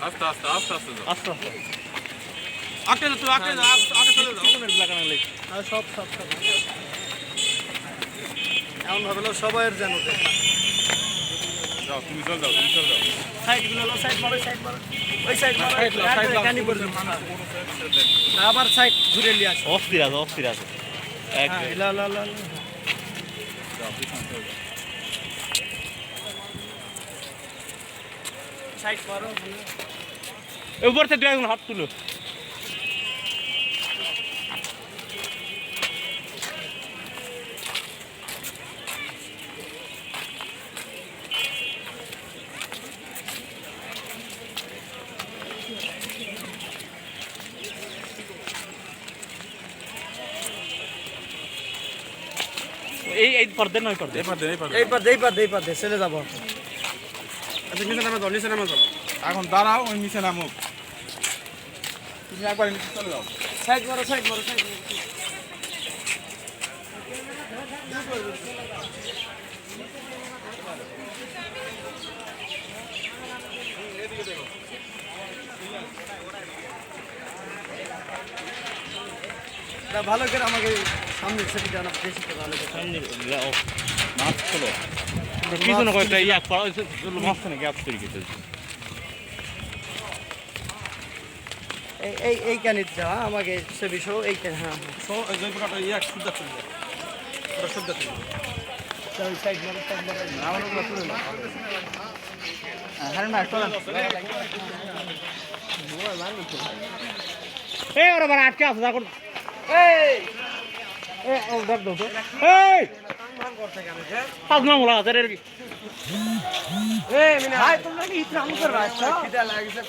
আস্তে আস্তে আস্তে আস্তে আস্তে আস্তে। আগে যাও আগে আগে- আগে চলে যাও। লাগানো লাগছে আর সব সব সব। এমন ভাবে সবাইয়ের যেন যাও তুমি চল যাও তুমি চল যাও। সাইডগুলো সাইড মারো সাইড মারো। ওই সাইড মারো সাইড লাও, সাইড লাও। কানি না, আবার সাইড ঘুরে নিয়ে আসো। অস্থির আছে অস্থির আছে। এক হ্যাঁ লা লা লা চলে যাও সাইড মারো উপর থেকে একজন হাত তুলো এই এই পর্দে নয় পর্দে এই পার দে এই পার দে। এই পার দেই পার দেই পার দে চলে যাব আচ্ছা নিচে নামে যাও নিচে নামে যাও। এখন দাঁড়াও ওই নিচে নামুক। তুমি একবার নিচে চলে যাও। সাইড মারো সাইড মারো সাইড ভালো করে আমাকে সামনে সেটি জানা বেশি ভালো করে সামনে মাছ তোলো পিছনে কয়েকটা ইয়া করা হয়েছে মাঝখানে গ্যাপ তৈরি করতে এই এই এই কানিত যা হ্যাঁ, আমাকে সে বিষয় এই কান হ্যাঁ ইয়া সুদ্ধা চলে যাও পুরো চলে আটকে আছে দেখো এই পাঁচ নাম বলা আছে রে এই মিনা। ভাই তোমরা কি আচ্ছা। খিদা লাগছে